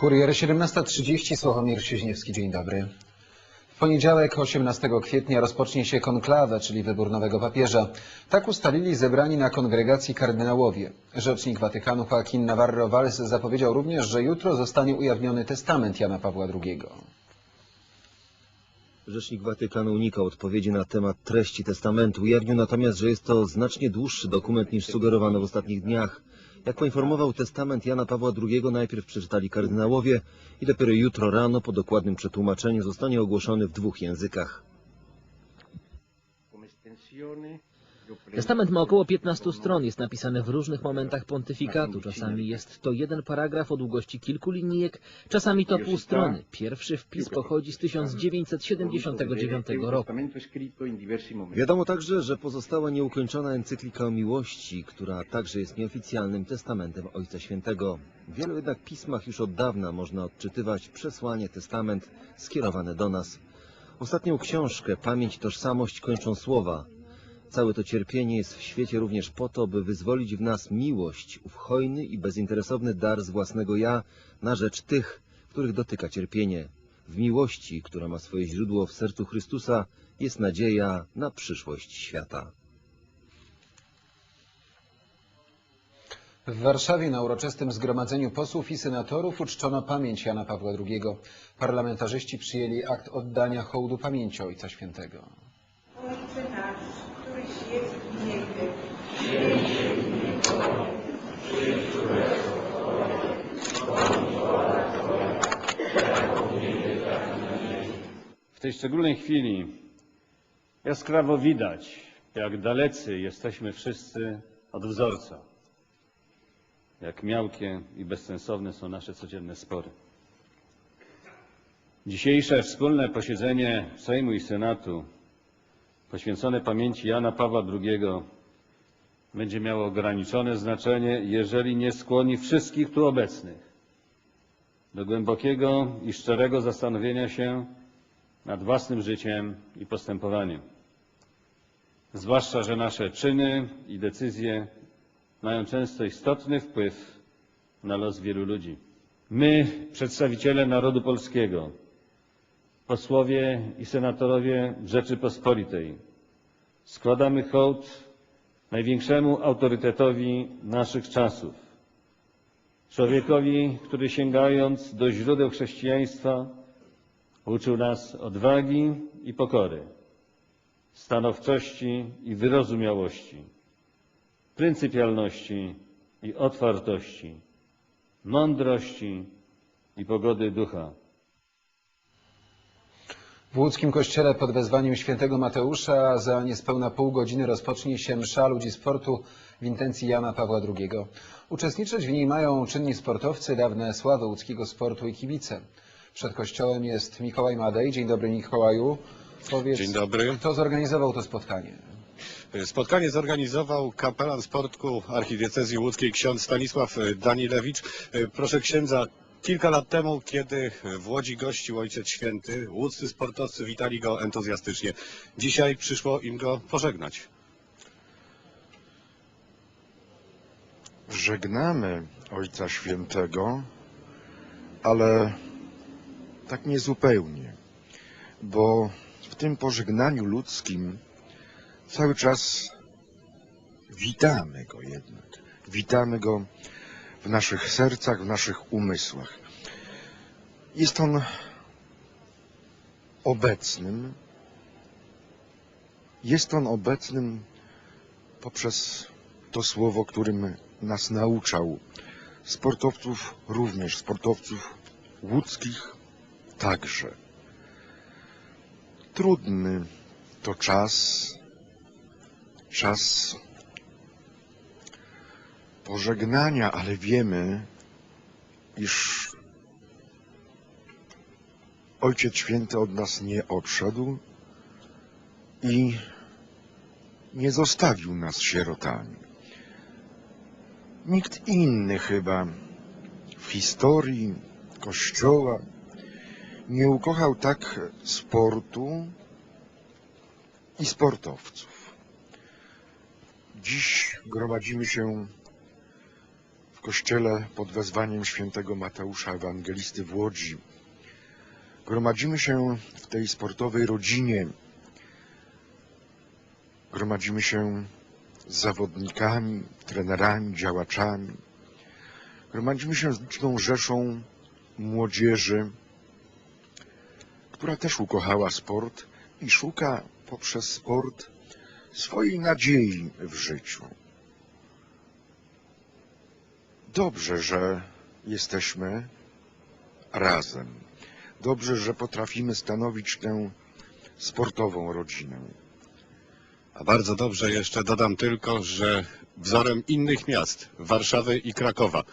Kurier 17.30, Sławomir Sieźniewski, dzień dobry. W poniedziałek 18 kwietnia rozpocznie się konklawę, czyli wybór nowego papieża. Tak ustalili zebrani na kongregacji kardynałowie. Rzecznik Watykanu Joaquin Navarro Valls zapowiedział również, że jutro zostanie ujawniony testament Jana Pawła II. Rzecznik Watykanu unikał odpowiedzi na temat treści testamentu. Ujawnił natomiast, że jest to znacznie dłuższy dokument niż sugerowano w ostatnich dniach. Jak poinformował, testament Jana Pawła II najpierw przeczytali kardynałowie i dopiero jutro rano po dokładnym przetłumaczeniu zostanie ogłoszony w dwóch językach. Testament ma około 15 stron, jest napisany w różnych momentach pontyfikatu. Czasami jest to jeden paragraf o długości kilku linijek, czasami to pół strony. Pierwszy wpis pochodzi z 1979 roku. Wiadomo także, że pozostała nieukończona encyklika o miłości, która także jest nieoficjalnym testamentem Ojca Świętego. W wielu jednak pismach już od dawna można odczytywać przesłanie, testament skierowane do nas. Ostatnią książkę, Pamięć, Tożsamość kończą słowa. Całe to cierpienie jest w świecie również po to, by wyzwolić w nas miłość, ów hojny i bezinteresowny dar z własnego ja na rzecz tych, których dotyka cierpienie. W miłości, która ma swoje źródło w sercu Chrystusa, jest nadzieja na przyszłość świata. W Warszawie na uroczystym zgromadzeniu posłów i senatorów uczczono pamięć Jana Pawła II. Parlamentarzyści przyjęli akt oddania hołdu pamięci Ojca Świętego. Ojcze nasz, któryś jest w niebie, W tej szczególnej chwili jaskrawo widać, jak dalecy jesteśmy wszyscy od wzorca. Jak miałkie i bezsensowne są nasze codzienne spory. Dzisiejsze wspólne posiedzenie Sejmu i Senatu poświęcone pamięci Jana Pawła II będzie miało ograniczone znaczenie, jeżeli nie skłoni wszystkich tu obecnych do głębokiego i szczerego zastanowienia się nad własnym życiem i postępowaniem. Zwłaszcza, że nasze czyny i decyzje mają często istotny wpływ na los wielu ludzi. My, przedstawiciele narodu polskiego, posłowie i senatorowie Rzeczypospolitej, składamy hołd największemu autorytetowi naszych czasów, człowiekowi, który sięgając do źródeł chrześcijaństwa, uczył nas odwagi i pokory, stanowczości i wyrozumiałości, pryncypialności i otwartości, mądrości i pogody ducha. W łódzkim kościele pod wezwaniem świętego Mateusza za niespełna pół godziny rozpocznie się msza ludzi sportu w intencji Jana Pawła II. Uczestniczyć w niej mają czynni sportowcy, dawne sławy łódzkiego sportu i kibice. Przed kościołem jest Mikołaj Madej. Dzień dobry Mikołaju. Powiedz, Dzień dobry. Kto zorganizował to spotkanie? Spotkanie zorganizował kapelan sportku archidiecezji łódzkiej ksiądz Stanisław Danilewicz. Proszę księdza, kilka lat temu, kiedy w Łodzi gościł Ojciec Święty, łódzcy sportowcy witali go entuzjastycznie. Dzisiaj przyszło im go pożegnać. żegnamy Ojca Świętego, ale tak niezupełnie, bo w tym pożegnaniu ludzkim cały czas witamy Go jednak. Witamy Go w naszych sercach, w naszych umysłach. Jest On obecnym, jest On obecnym poprzez to słowo, którym nas nauczał. Sportowców również, sportowców łódzkich także. Trudny to czas, czas pożegnania, ale wiemy, iż Ojciec Święty od nas nie odszedł i nie zostawił nas sierotami. Nikt inny chyba w historii Kościoła nie ukochał tak sportu i sportowców. Dziś gromadzimy się w kościele pod wezwaniem świętego Mateusza Ewangelisty w Łodzi. Gromadzimy się w tej sportowej rodzinie. Gromadzimy się z zawodnikami, trenerami, działaczami. Gromadzimy się z liczną rzeszą młodzieży, która też ukochała sport i szuka poprzez sport swojej nadziei w życiu. Dobrze, że jesteśmy razem. Dobrze, że potrafimy stanowić tę sportową rodzinę. A bardzo dobrze jeszcze dodam tylko, że wzorem innych miast, Warszawy i Krakowa,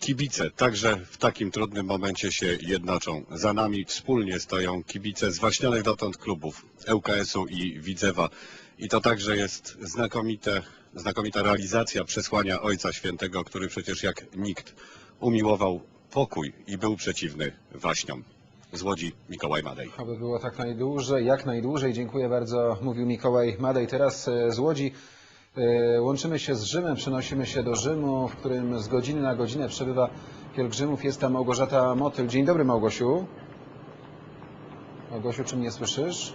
kibice także w takim trudnym momencie się jednoczą. Za nami wspólnie stoją kibice zwaśnionych dotąd klubów ŁKS-u i Widzewa. I to także jest znakomite, znakomita realizacja przesłania Ojca Świętego, który przecież jak nikt umiłował pokój i był przeciwny waśniom. Z Łodzi Mikołaj Madej. Aby było tak najdłużej, jak najdłużej. Dziękuję bardzo, mówił Mikołaj Madej. Teraz e, z Łodzi e, łączymy się z Rzymem, przenosimy się do Rzymu, w którym z godziny na godzinę przebywa pielgrzymów. Jest tam Małgorzata Motyl. Dzień dobry Małgosiu. Małgosiu, czy mnie słyszysz?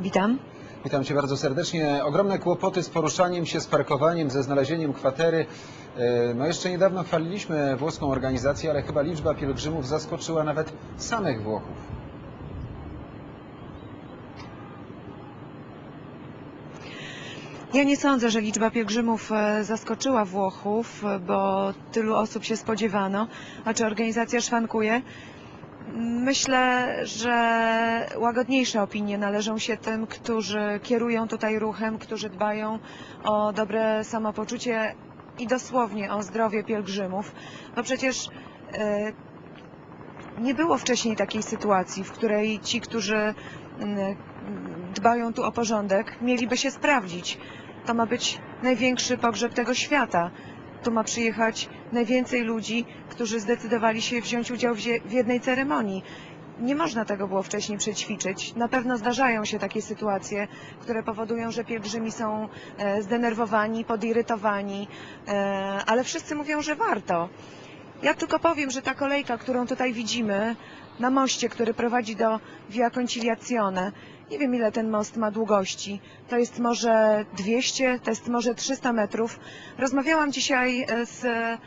Witam. Witam Cię bardzo serdecznie. Ogromne kłopoty z poruszaniem się, z parkowaniem, ze znalezieniem kwatery. E, No jeszcze niedawno chwaliliśmy włoską organizację, ale chyba liczba pielgrzymów zaskoczyła nawet samych Włochów. Ja nie sądzę, że liczba pielgrzymów e, zaskoczyła Włochów, e, bo tylu osób się spodziewano, a czy organizacja szwankuje? Myślę, że łagodniejsze opinie należą się tym, którzy kierują tutaj ruchem, którzy dbają o dobre samopoczucie i dosłownie o zdrowie pielgrzymów. Bo przecież e, nie było wcześniej takiej sytuacji, w której ci, którzy dbają tu o porządek, mieliby się sprawdzić. To ma być największy pogrzeb tego świata. Tu ma przyjechać najwięcej ludzi, którzy zdecydowali się wziąć udział w w jednej ceremonii. Nie można tego było wcześniej przećwiczyć. Na pewno zdarzają się takie sytuacje, które powodują, że pielgrzymi są e, zdenerwowani, podirytowani, e, ale wszyscy mówią, że warto. Ja tylko powiem, że ta kolejka, którą tutaj widzimy na moście, który prowadzi do Via Conciliazione, nie wiem ile ten most ma długości. To jest może 200, to jest może 300 metrów. Rozmawiałam dzisiaj e, z e,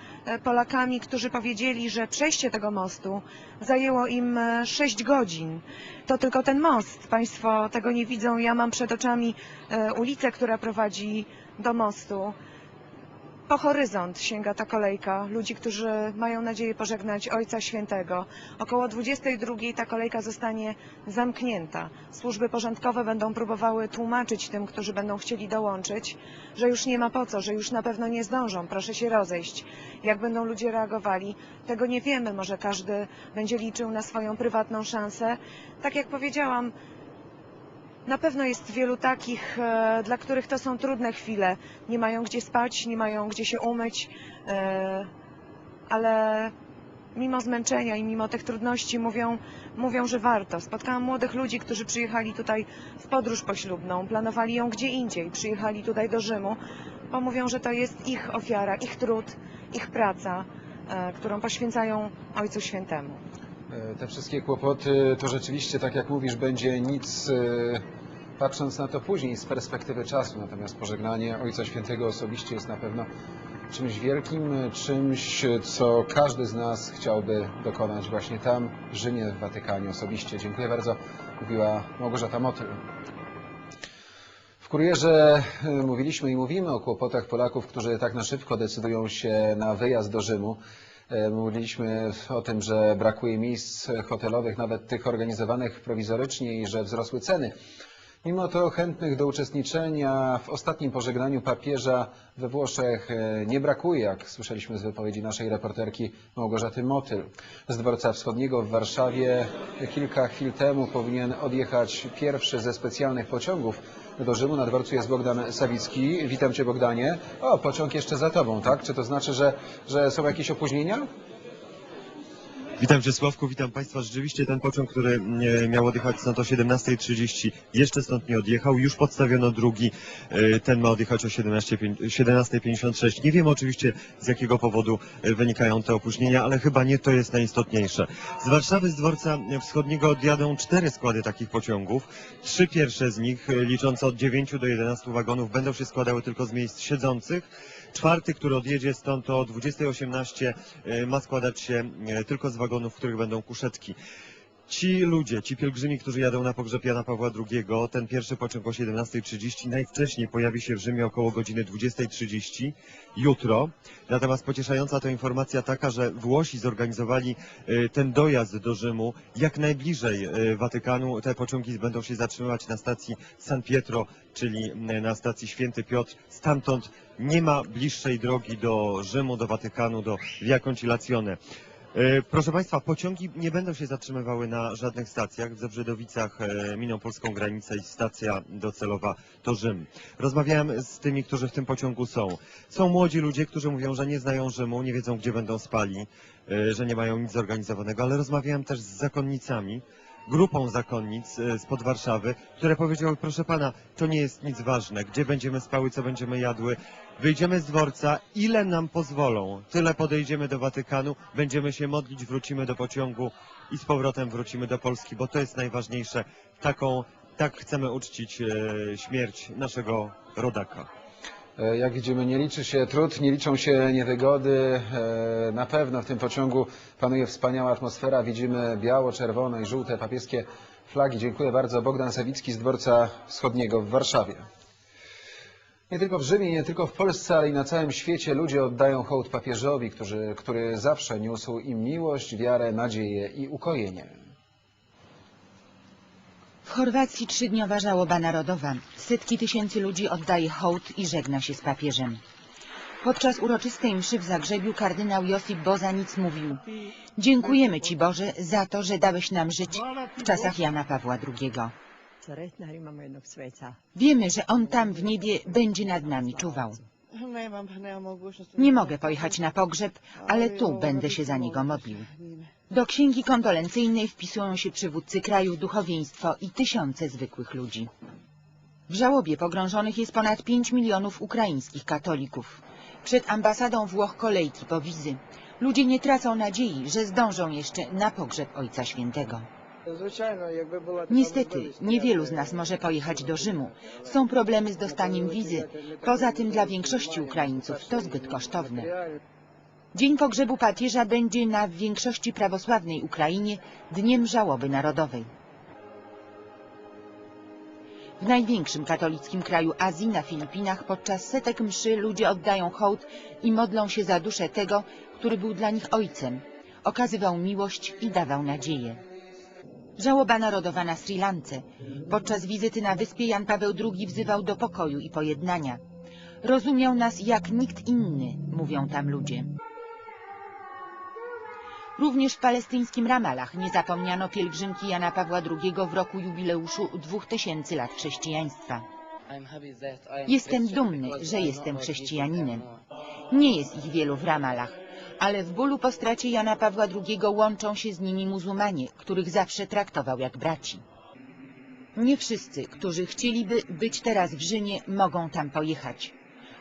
Polakami, którzy powiedzieli, że przejście tego mostu zajęło im e, 6 godzin. To tylko ten most. Państwo tego nie widzą. Ja mam przed oczami e, ulicę, która prowadzi do mostu. Po horyzont sięga ta kolejka ludzi, którzy mają nadzieję pożegnać Ojca Świętego. Około 22 ta kolejka zostanie zamknięta. Służby porządkowe będą próbowały tłumaczyć tym, którzy będą chcieli dołączyć, że już nie ma po co, że już na pewno nie zdążą, proszę się rozejść. Jak będą ludzie reagowali, tego nie wiemy. Może każdy będzie liczył na swoją prywatną szansę. Tak jak powiedziałam, na pewno jest wielu takich, e, dla których to są trudne chwile. Nie mają gdzie spać, nie mają gdzie się umyć, e, ale mimo zmęczenia i mimo tych trudności mówią, mówią, że warto. Spotkałam młodych ludzi, którzy przyjechali tutaj w podróż poślubną, planowali ją gdzie indziej, przyjechali tutaj do Rzymu, bo mówią, że to jest ich ofiara, ich trud, ich praca, e, którą poświęcają Ojcu Świętemu. Te wszystkie kłopoty to rzeczywiście, tak jak mówisz, będzie nic, patrząc na to później z perspektywy czasu. Natomiast pożegnanie Ojca Świętego osobiście jest na pewno czymś wielkim, czymś, co każdy z nas chciałby dokonać właśnie tam, w Rzymie, w Watykanie osobiście. Dziękuję bardzo, mówiła Małgorzata Motyl. W kurierze e, mówiliśmy i mówimy o kłopotach Polaków, którzy tak na szybko decydują się na wyjazd do Rzymu. E, Mówiliśmy o tym, że brakuje miejsc hotelowych, nawet tych organizowanych prowizorycznie i że wzrosły ceny. Mimo to chętnych do uczestniczenia w ostatnim pożegnaniu papieża we Włoszech e, nie brakuje, jak słyszeliśmy z wypowiedzi naszej reporterki Małgorzaty Motyl. Z dworca wschodniego w Warszawie kilka chwil temu powinien odjechać pierwszy ze specjalnych pociągów do Rzymu. Na dworcu jest Bogdan Sawicki. Witam Cię Bogdanie. O, pociąg jeszcze za Tobą, tak? Czy to znaczy, że, że są jakieś opóźnienia? Witam Cię witam Państwa. Rzeczywiście ten pociąg, który e, miał odjechać stąd o 17.30 jeszcze stąd nie odjechał. Już podstawiono drugi, e, ten ma odjechać o 17 pię- 17.56. Nie wiemy oczywiście z jakiego powodu e, wynikają te opóźnienia, ale chyba nie to jest najistotniejsze. Z Warszawy z dworca wschodniego odjadą cztery składy takich pociągów. Trzy pierwsze z nich, liczące od 9 do 11 wagonów, będą się składały tylko z miejsc siedzących. Czwarty, który odjedzie stąd o 20.18 e, ma składać się e, tylko z wagonów, w których będą kuszetki. Ci ludzie, ci pielgrzymi, którzy jadą na pogrzeb Jana Pawła II, ten pierwszy pociąg o 17.30 najwcześniej pojawi się w Rzymie około godziny 20.30 jutro. Natomiast pocieszająca to informacja taka, że Włosi zorganizowali e, ten dojazd do Rzymu jak najbliżej e, Watykanu. Te pociągi będą się zatrzymywać na stacji San Pietro, czyli na stacji Święty Piotr. Stamtąd nie ma bliższej drogi do Rzymu, do Watykanu, do Via Conciliazione. E, Proszę Państwa, pociągi nie będą się zatrzymywały na żadnych stacjach. W Zebrzydowicach e, miną polską granicę i stacja docelowa to Rzym. Rozmawiałem z tymi, którzy w tym pociągu są. Są młodzi ludzie, którzy mówią, że nie znają Rzymu, nie wiedzą, gdzie będą spali, e, że nie mają nic zorganizowanego, ale rozmawiałem też z zakonnicami, grupą zakonnic spod Warszawy, które powiedziały, proszę Pana, to nie jest nic ważne, gdzie będziemy spały, co będziemy jadły. Wyjdziemy z dworca, ile nam pozwolą, tyle podejdziemy do Watykanu, będziemy się modlić, wrócimy do pociągu i z powrotem wrócimy do Polski, bo to jest najważniejsze. Taką, tak chcemy uczcić e, śmierć naszego rodaka. E, Jak widzimy, nie liczy się trud, nie liczą się niewygody. E, Na pewno w tym pociągu panuje wspaniała atmosfera. Widzimy biało-czerwone i żółte papieskie flagi. Dziękuję bardzo. Bogdan Sawicki z dworca wschodniego w Warszawie. Nie tylko w Rzymie, nie tylko w Polsce, ale i na całym świecie ludzie oddają hołd papieżowi, który, który zawsze niósł im miłość, wiarę, nadzieję i ukojenie. W Chorwacji trzydniowa żałoba narodowa. Setki tysięcy ludzi oddaje hołd i żegna się z papieżem. Podczas uroczystej mszy w Zagrzebiu kardynał Josip Bozanic mówił Dziękujemy Ci Boże za to, że dałeś nam żyć w czasach Jana Pawła II. Wiemy, że On tam w niebie będzie nad nami czuwał. Nie mogę pojechać na pogrzeb, ale tu będę się za niego modlił. Do księgi kondolencyjnej wpisują się przywódcy krajów, duchowieństwo i tysiące zwykłych ludzi. W żałobie pogrążonych jest ponad 5 milionów ukraińskich katolików. Przed ambasadą Włoch kolejki po wizy. Ludzie nie tracą nadziei, że zdążą jeszcze na pogrzeb Ojca Świętego. Niestety, niewielu z nas może pojechać do Rzymu. Są problemy z dostaniem wizy. Poza tym dla większości Ukraińców to zbyt kosztowne. Dzień pogrzebu papieża będzie na większości prawosławnej Ukrainie dniem żałoby narodowej. W największym katolickim kraju Azji, na Filipinach, podczas setek mszy ludzie oddają hołd i modlą się za duszę tego, który był dla nich ojcem, okazywał miłość i dawał nadzieję. Żałoba narodowa na Sri Lance. Podczas wizyty na wyspie Jan Paweł II wzywał do pokoju i pojednania. Rozumiał nas jak nikt inny, mówią tam ludzie. Również w palestyńskim Ramalach nie zapomniano pielgrzymki Jana Pawła II w roku jubileuszu 2000 lat chrześcijaństwa. Jestem dumny, że jestem chrześcijaninem. Nie jest ich wielu w Ramalach, ale w bólu po stracie Jana Pawła II łączą się z nimi muzułmanie, których zawsze traktował jak braci. Nie wszyscy, którzy chcieliby być teraz w Rzymie, mogą tam pojechać.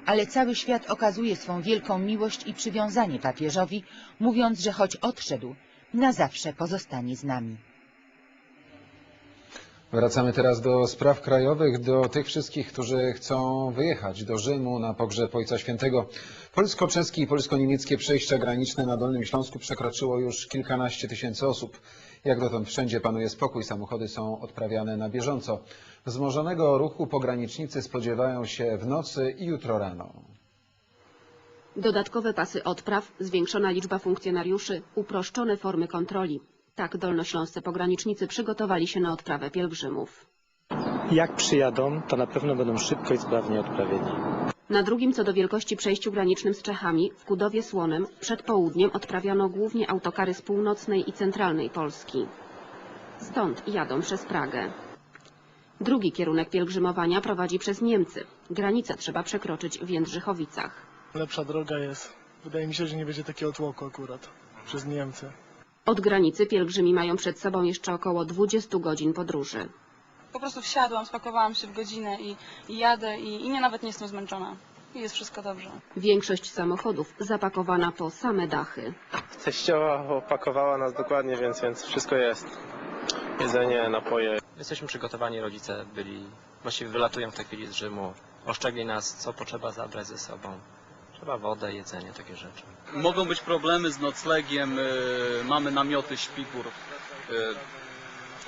Ale cały świat okazuje swą wielką miłość i przywiązanie papieżowi, mówiąc, że choć odszedł, na zawsze pozostanie z nami. Wracamy teraz do spraw krajowych, do tych wszystkich, którzy chcą wyjechać do Rzymu na pogrzeb Ojca Świętego. Polsko-czeskie i polsko-niemieckie przejścia graniczne na Dolnym Śląsku przekroczyło już kilkanaście tysięcy osób. Jak dotąd wszędzie panuje spokój, samochody są odprawiane na bieżąco. Wzmożonego ruchu pogranicznicy spodziewają się w nocy i jutro rano. Dodatkowe pasy odpraw, zwiększona liczba funkcjonariuszy, uproszczone formy kontroli. Tak dolnośląscy pogranicznicy przygotowali się na odprawę pielgrzymów. Jak przyjadą, to na pewno będą szybko i sprawnie odprawieni. Na drugim co do wielkości przejściu granicznym z Czechami, w Kudowie Słonem, przed południem odprawiano głównie autokary z północnej i centralnej Polski. Stąd jadą przez Pragę. Drugi kierunek pielgrzymowania prowadzi przez Niemcy. Granicę trzeba przekroczyć w Jędrzychowicach. Lepsza droga jest. Wydaje mi się, że nie będzie takiego tłoku akurat przez Niemcy. Od granicy pielgrzymi mają przed sobą jeszcze około 20 godzin podróży. Po prostu wsiadłam, spakowałam się w godzinę i, i jadę i, i nie nawet nie jestem zmęczona. I jest wszystko dobrze. Większość samochodów zapakowana po same dachy. Teściowa opakowała nas dokładnie, więc, więc wszystko jest. Jedzenie, napoje. Jesteśmy przygotowani, rodzice byli, właściwie wylatują w tej chwili z Rzymu. Oszczegli nas, co potrzeba zabrać ze sobą. Trzeba wodę, jedzenie, takie rzeczy. Mogą być problemy z noclegiem, y, mamy namioty, śpiwór. Y,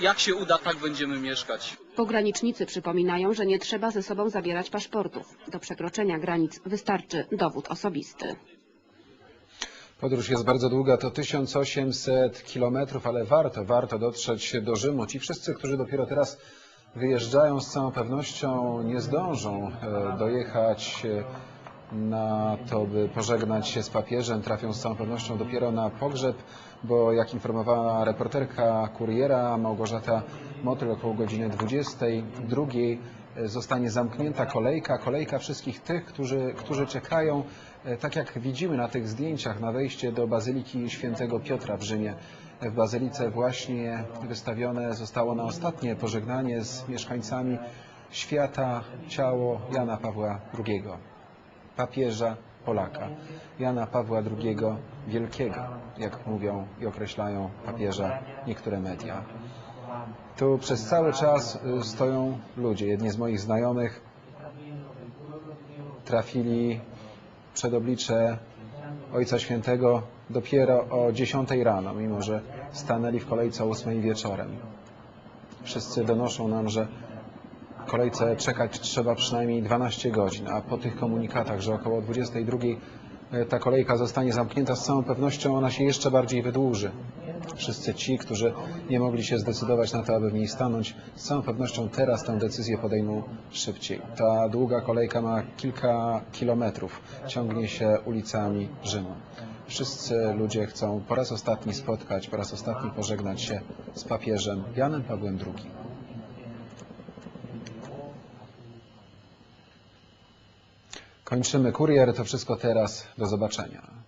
Jak się uda, tak będziemy mieszkać. Pogranicznicy przypominają, że nie trzeba ze sobą zabierać paszportów. Do przekroczenia granic wystarczy dowód osobisty. Podróż jest bardzo długa, to 1800 kilometrów, ale warto, warto dotrzeć do Rzymu. Ci wszyscy, którzy dopiero teraz wyjeżdżają, z całą pewnością nie zdążą e, dojechać e, na to, by pożegnać się z papieżem. Trafią z całą pewnością dopiero na pogrzeb, bo jak informowała reporterka kuriera Małgorzata Motyl około godziny 22 e, zostanie zamknięta kolejka, kolejka wszystkich tych, którzy, którzy czekają, e, tak jak widzimy na tych zdjęciach, na wejście do Bazyliki Świętego Piotra w Rzymie. W Bazylice właśnie wystawione zostało na ostatnie pożegnanie z mieszkańcami świata ciało Jana Pawła II, papieża Polaka, Jana Pawła II Wielkiego, jak mówią i określają papieża niektóre media. Tu przez cały czas y, stoją ludzie. Jedni z moich znajomych trafili przed oblicze Ojca Świętego dopiero o 10 rano, mimo że stanęli w kolejce o 8 wieczorem. Wszyscy donoszą nam, że kolejce czekać trzeba przynajmniej 12 godzin, a po tych komunikatach, że około 22 e, ta kolejka zostanie zamknięta, z całą pewnością ona się jeszcze bardziej wydłuży. Wszyscy ci, którzy nie mogli się zdecydować na to, aby w niej stanąć, z całą pewnością teraz tę decyzję podejmą szybciej. Ta długa kolejka ma kilka kilometrów, ciągnie się ulicami Rzymu. Wszyscy ludzie chcą po raz ostatni spotkać, po raz ostatni pożegnać się z papieżem Janem Pawłem II. Kończymy kurier, to wszystko teraz. Do zobaczenia.